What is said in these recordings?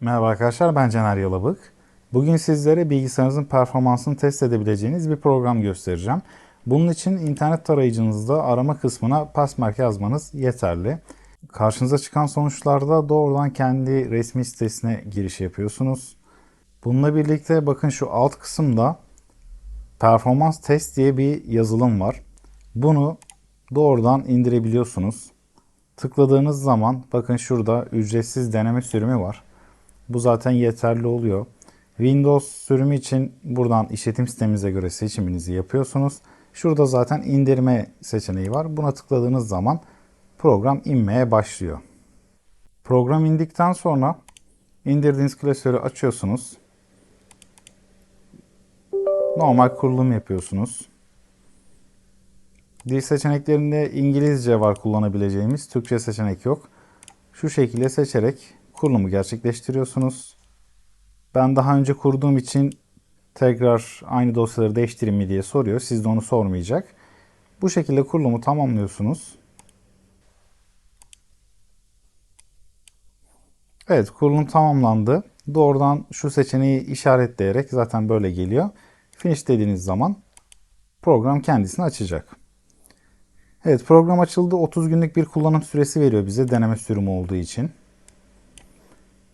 Merhaba arkadaşlar ben Caner Yalabık. Bugün sizlere bilgisayarınızın performansını test edebileceğiniz bir program göstereceğim. Bunun için internet tarayıcınızda arama kısmına passmark yazmanız yeterli. Karşınıza çıkan sonuçlarda doğrudan kendi resmi sitesine giriş yapıyorsunuz. Bununla birlikte bakın şu alt kısımda performans test diye bir yazılım var. Bunu doğrudan indirebiliyorsunuz. Tıkladığınız zaman bakın şurada ücretsiz deneme sürümü var. Bu zaten yeterli oluyor. Windows sürümü için buradan işletim sisteminize göre seçiminizi yapıyorsunuz. Şurada zaten indirme seçeneği var. Buna tıkladığınız zaman program inmeye başlıyor. Program indikten sonra indirdiğiniz klasörü açıyorsunuz. Normal kurulum yapıyorsunuz. Dil seçeneklerinde İngilizce var kullanabileceğimiz, Türkçe seçenek yok. Şu şekilde seçerek kurulumu gerçekleştiriyorsunuz. Ben daha önce kurduğum için tekrar aynı dosyaları değiştireyim mi diye soruyor. Siz de onu sormayacak. Bu şekilde kurulumu tamamlıyorsunuz. Evet kurulum tamamlandı. Doğrudan şu seçeneği işaretleyerek zaten böyle geliyor. Finish dediğiniz zaman program kendisini açacak. Evet program açıldı. 30 günlük bir kullanım süresi veriyor bize deneme sürümü olduğu için.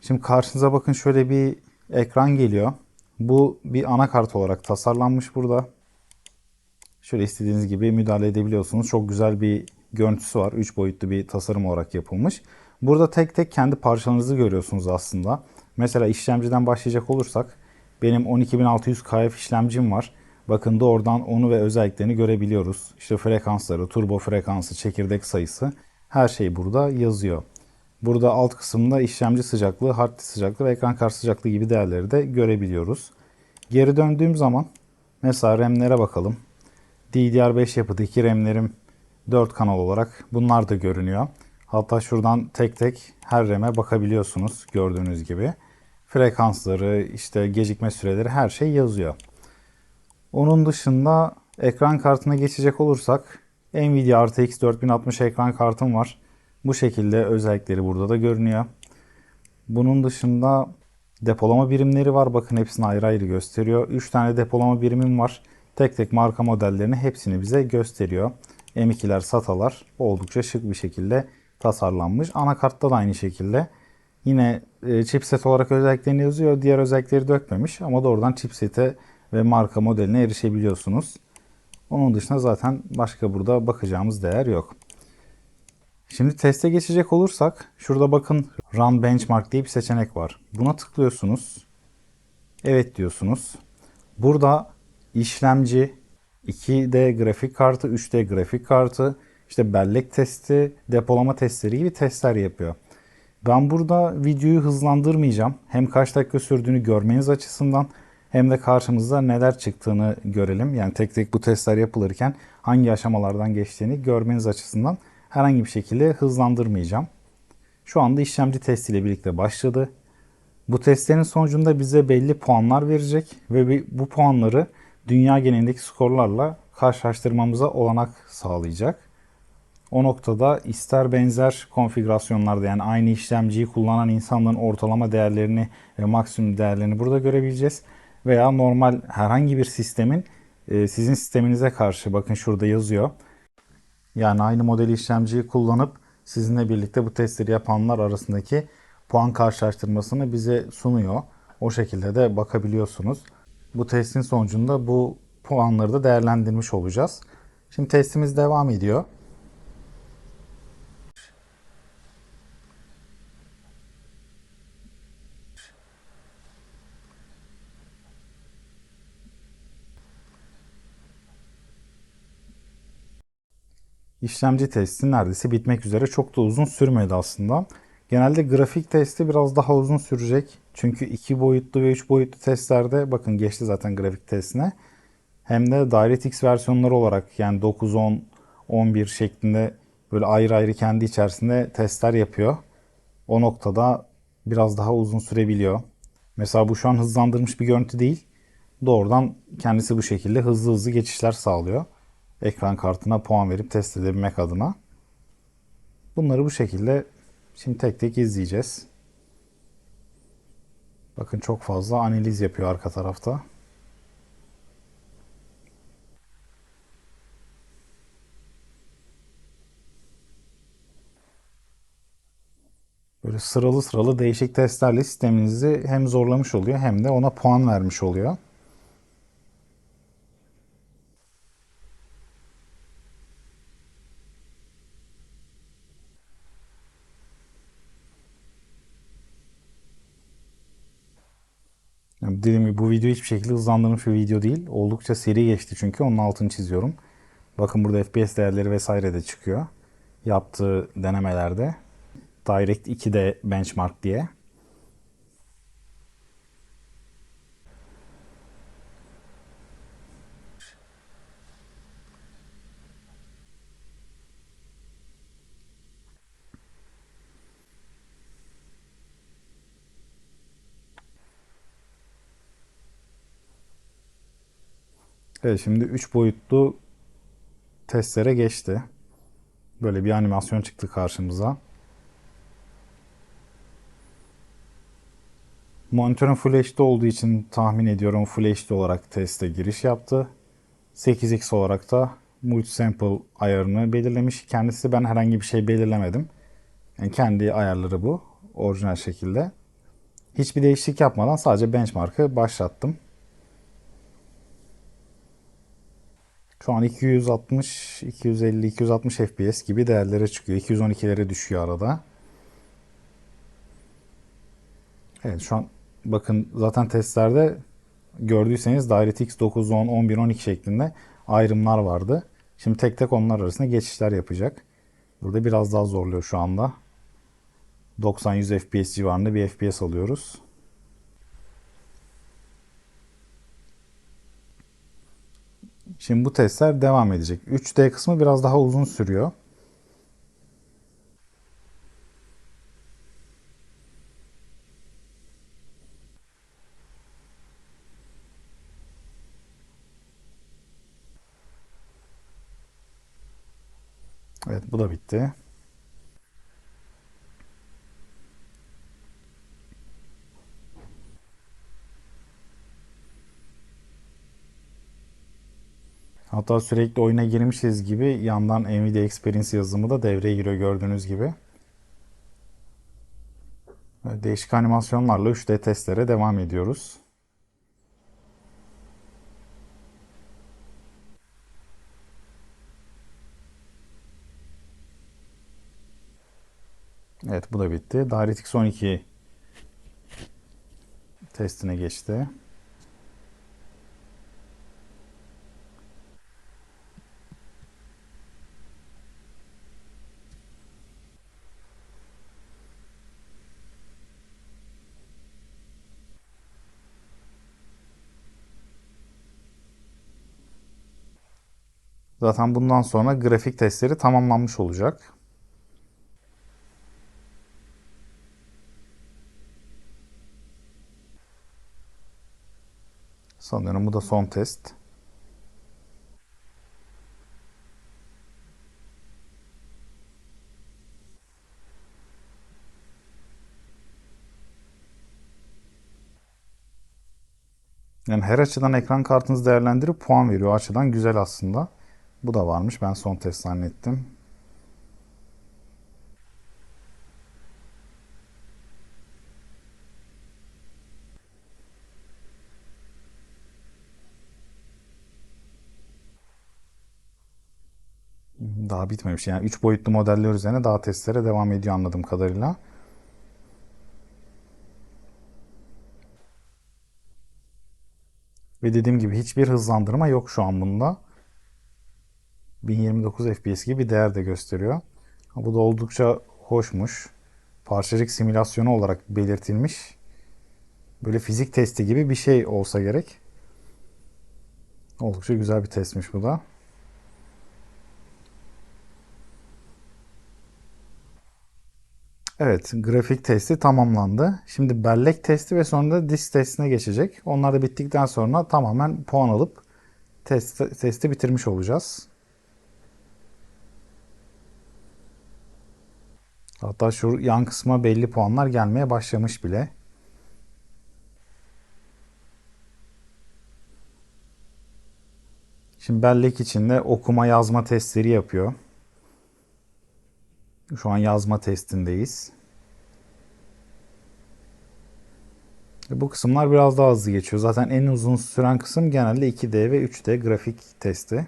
Şimdi karşınıza bakın şöyle bir ekran geliyor. Bu bir anakart olarak tasarlanmış burada. Şöyle istediğiniz gibi müdahale edebiliyorsunuz. Çok güzel bir görüntüsü var. 3 boyutlu bir tasarım olarak yapılmış. Burada tek tek kendi parçalarınızı görüyorsunuz aslında. Mesela işlemciden başlayacak olursak benim 12600 KF işlemcim var. Bakın doğrudan onu ve özelliklerini görebiliyoruz. İşte frekansları, turbo frekansı, çekirdek sayısı her şey burada yazıyor. Burada alt kısımda işlemci sıcaklığı, hard sıcaklığı ve ekran kartı sıcaklığı gibi değerleri de görebiliyoruz. Geri döndüğüm zaman mesela RAM'lere bakalım. DDR5 yapıdaki RAM'lerim 4 kanal olarak bunlar da görünüyor. Hatta şuradan tek tek her RAM'e bakabiliyorsunuz gördüğünüz gibi. Frekansları, işte gecikme süreleri her şey yazıyor. Onun dışında ekran kartına geçecek olursak Nvidia RTX 4060 ekran kartım var. Bu şekilde özellikleri burada da görünüyor. Bunun dışında depolama birimleri var. Bakın hepsini ayrı ayrı gösteriyor. 3 tane depolama birimim var. Tek tek marka modellerini hepsini bize gösteriyor. M2'ler, SATA'lar oldukça şık bir şekilde tasarlanmış. Anakartta da aynı şekilde. Yine e, chipset olarak özelliklerini yazıyor. Diğer özellikleri dökmemiş ama doğrudan chipsete ve marka modeline erişebiliyorsunuz. Onun dışında zaten başka burada bakacağımız değer yok. Şimdi teste geçecek olursak şurada bakın Run Benchmark diye bir seçenek var. Buna tıklıyorsunuz. Evet diyorsunuz. Burada işlemci, 2D grafik kartı, 3D grafik kartı, işte bellek testi, depolama testleri gibi testler yapıyor. Ben burada videoyu hızlandırmayacağım. Hem kaç dakika sürdüğünü görmeniz açısından hem de karşımızda neler çıktığını görelim. Yani tek tek bu testler yapılırken hangi aşamalardan geçtiğini görmeniz açısından herhangi bir şekilde hızlandırmayacağım. Şu anda işlemci testiyle birlikte başladı. Bu testlerin sonucunda bize belli puanlar verecek ve bu puanları dünya genelindeki skorlarla karşılaştırmamıza olanak sağlayacak. O noktada ister benzer konfigürasyonlarda yani aynı işlemciyi kullanan insanların ortalama değerlerini ve maksimum değerlerini burada görebileceğiz. Veya normal herhangi bir sistemin e, sizin sisteminize karşı bakın şurada yazıyor. Yani aynı model işlemciyi kullanıp sizinle birlikte bu testleri yapanlar arasındaki puan karşılaştırmasını bize sunuyor. O şekilde de bakabiliyorsunuz. Bu testin sonucunda bu puanları da değerlendirmiş olacağız. Şimdi testimiz devam ediyor. İşlemci testi neredeyse bitmek üzere. Çok da uzun sürmedi aslında. Genelde grafik testi biraz daha uzun sürecek. Çünkü 2 boyutlu ve 3 boyutlu testlerde bakın geçti zaten grafik testine. Hem de DirectX versiyonları olarak yani 9, 10, 11 şeklinde böyle ayrı ayrı kendi içerisinde testler yapıyor. O noktada biraz daha uzun sürebiliyor. Mesela bu şu an hızlandırmış bir görüntü değil. Doğrudan kendisi bu şekilde hızlı hızlı geçişler sağlıyor ekran kartına puan verip test edebilmek adına. Bunları bu şekilde şimdi tek tek izleyeceğiz. Bakın çok fazla analiz yapıyor arka tarafta. Böyle sıralı sıralı değişik testlerle sisteminizi hem zorlamış oluyor hem de ona puan vermiş oluyor. Yani dediğim gibi bu video hiçbir şekilde hızlandırılmış bir video değil. Oldukça seri geçti çünkü onun altını çiziyorum. Bakın burada FPS değerleri vesaire de çıkıyor. Yaptığı denemelerde. Direct 2'de benchmark diye. Evet şimdi 3 boyutlu testlere geçti. Böyle bir animasyon çıktı karşımıza. Monitörün Full HD olduğu için tahmin ediyorum Full HD olarak teste giriş yaptı. 8x olarak da multisample ayarını belirlemiş. Kendisi ben herhangi bir şey belirlemedim. Yani kendi ayarları bu. Orijinal şekilde. Hiçbir değişiklik yapmadan sadece benchmark'ı başlattım. Şu an 260, 250, 260 FPS gibi değerlere çıkıyor. 212'lere düşüyor arada. Evet şu an bakın zaten testlerde gördüyseniz DirectX 9, 10, 11, 12 şeklinde ayrımlar vardı. Şimdi tek tek onlar arasında geçişler yapacak. Burada biraz daha zorluyor şu anda. 90-100 FPS civarında bir FPS alıyoruz. Şimdi bu testler devam edecek. 3D kısmı biraz daha uzun sürüyor. Evet bu da bitti. Hatta sürekli oyuna girmişiz gibi yandan Nvidia Experience yazılımı da devreye giriyor gördüğünüz gibi. Değişik animasyonlarla 3D testlere devam ediyoruz. Evet bu da bitti. DirectX 12 testine geçti. Zaten bundan sonra grafik testleri tamamlanmış olacak. Sanıyorum bu da son test. Yani her açıdan ekran kartınızı değerlendirip puan veriyor. O açıdan güzel aslında. Bu da varmış. Ben son test zannettim. Daha bitmemiş. Yani 3 boyutlu modeller üzerine daha testlere devam ediyor anladığım kadarıyla. Ve dediğim gibi hiçbir hızlandırma yok şu an bunda. 1029 FPS gibi bir değer de gösteriyor. Bu da oldukça hoşmuş. Parçacık simülasyonu olarak belirtilmiş. Böyle fizik testi gibi bir şey olsa gerek. Oldukça güzel bir testmiş bu da. Evet, grafik testi tamamlandı. Şimdi bellek testi ve sonra da disk testine geçecek. Onlar da bittikten sonra tamamen puan alıp test, testi bitirmiş olacağız. Hatta şu yan kısma belli puanlar gelmeye başlamış bile. Şimdi bellek içinde okuma yazma testleri yapıyor. Şu an yazma testindeyiz. Bu kısımlar biraz daha hızlı geçiyor. Zaten en uzun süren kısım genelde 2D ve 3D grafik testi.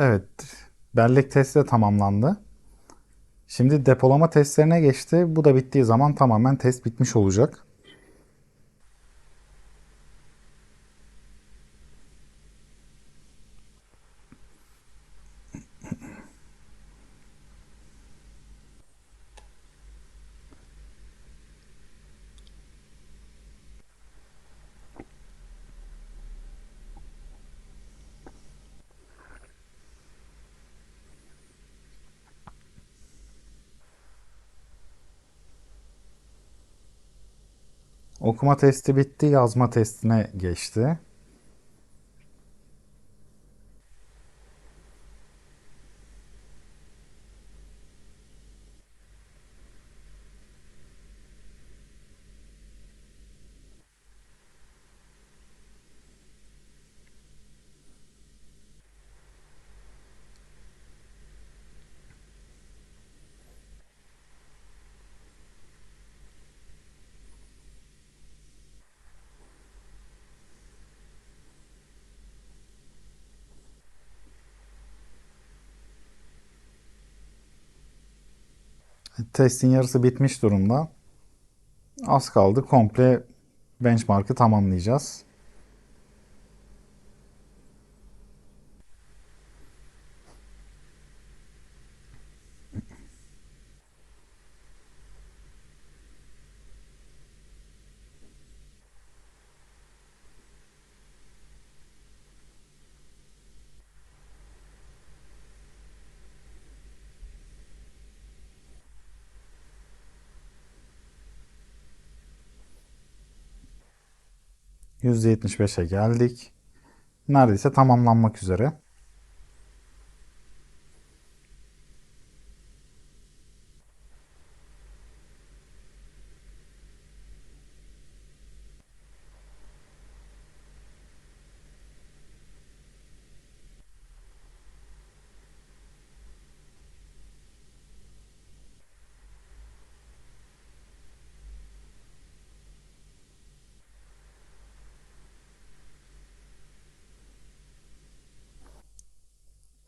Evet, bellek testi de tamamlandı. Şimdi depolama testlerine geçti. Bu da bittiği zaman tamamen test bitmiş olacak. Okuma testi bitti, yazma testine geçti. Testin yarısı bitmiş durumda. Az kaldı. Komple benchmark'ı tamamlayacağız. %75'e geldik. Neredeyse tamamlanmak üzere.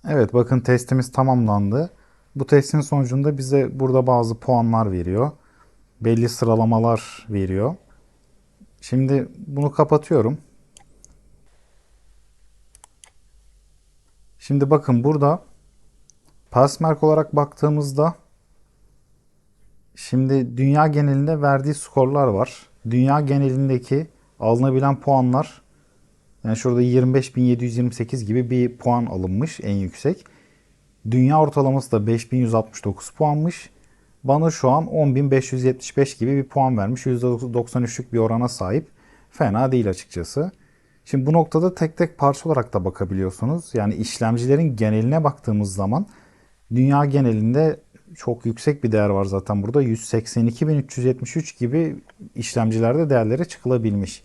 Evet bakın testimiz tamamlandı. Bu testin sonucunda bize burada bazı puanlar veriyor. Belli sıralamalar veriyor. Şimdi bunu kapatıyorum. Şimdi bakın burada Passmark olarak baktığımızda şimdi dünya genelinde verdiği skorlar var. Dünya genelindeki alınabilen puanlar yani şurada 25.728 gibi bir puan alınmış en yüksek. Dünya ortalaması da 5169 puanmış. Bana şu an 10.575 gibi bir puan vermiş. %93'lük bir orana sahip. Fena değil açıkçası. Şimdi bu noktada tek tek parça olarak da bakabiliyorsunuz. Yani işlemcilerin geneline baktığımız zaman dünya genelinde çok yüksek bir değer var zaten burada. 182.373 gibi işlemcilerde değerlere çıkılabilmiş.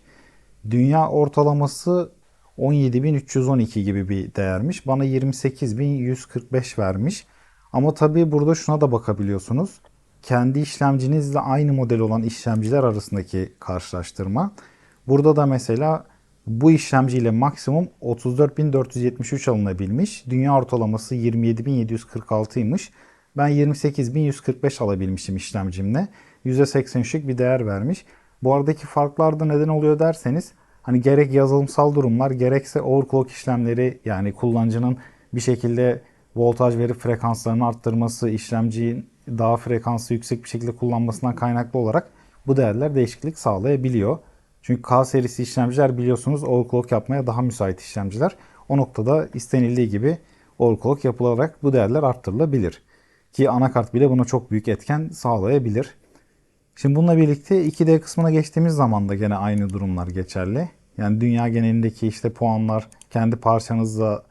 Dünya ortalaması 17.312 gibi bir değermiş. Bana 28.145 vermiş. Ama tabii burada şuna da bakabiliyorsunuz. Kendi işlemcinizle aynı model olan işlemciler arasındaki karşılaştırma. Burada da mesela bu işlemciyle maksimum 34.473 alınabilmiş. Dünya ortalaması 27.746'ymış. Ben 28.145 alabilmişim işlemcimle. %83'lük bir değer vermiş. Bu aradaki farklar da neden oluyor derseniz Hani gerek yazılımsal durumlar gerekse overclock işlemleri yani kullanıcının bir şekilde voltaj verip frekanslarını arttırması, işlemciyi daha frekansı yüksek bir şekilde kullanmasından kaynaklı olarak bu değerler değişiklik sağlayabiliyor. Çünkü K serisi işlemciler biliyorsunuz overclock yapmaya daha müsait işlemciler. O noktada istenildiği gibi overclock yapılarak bu değerler arttırılabilir. Ki anakart bile buna çok büyük etken sağlayabilir. Şimdi bununla birlikte 2D kısmına geçtiğimiz zaman da gene aynı durumlar geçerli. Yani dünya genelindeki işte puanlar kendi parçanızla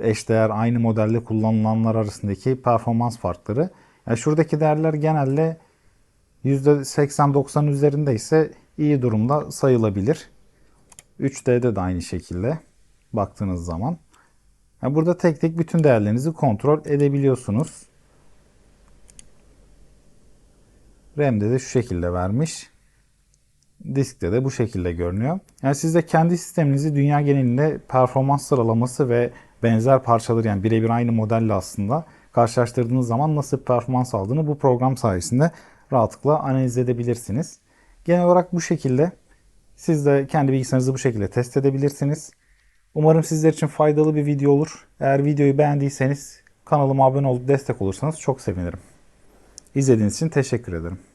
eşdeğer aynı modelde kullanılanlar arasındaki performans farkları. Yani şuradaki değerler genelde %80-90 üzerinde ise iyi durumda sayılabilir. 3D'de de aynı şekilde baktığınız zaman. Yani burada tek tek bütün değerlerinizi kontrol edebiliyorsunuz. RAM'de de şu şekilde vermiş. Diskte de bu şekilde görünüyor. Yani siz de kendi sisteminizi dünya genelinde performans sıralaması ve benzer parçaları yani birebir aynı modelle aslında karşılaştırdığınız zaman nasıl performans aldığını bu program sayesinde rahatlıkla analiz edebilirsiniz. Genel olarak bu şekilde siz de kendi bilgisayarınızı bu şekilde test edebilirsiniz. Umarım sizler için faydalı bir video olur. Eğer videoyu beğendiyseniz kanalıma abone olup destek olursanız çok sevinirim. İzlediğiniz için teşekkür ederim.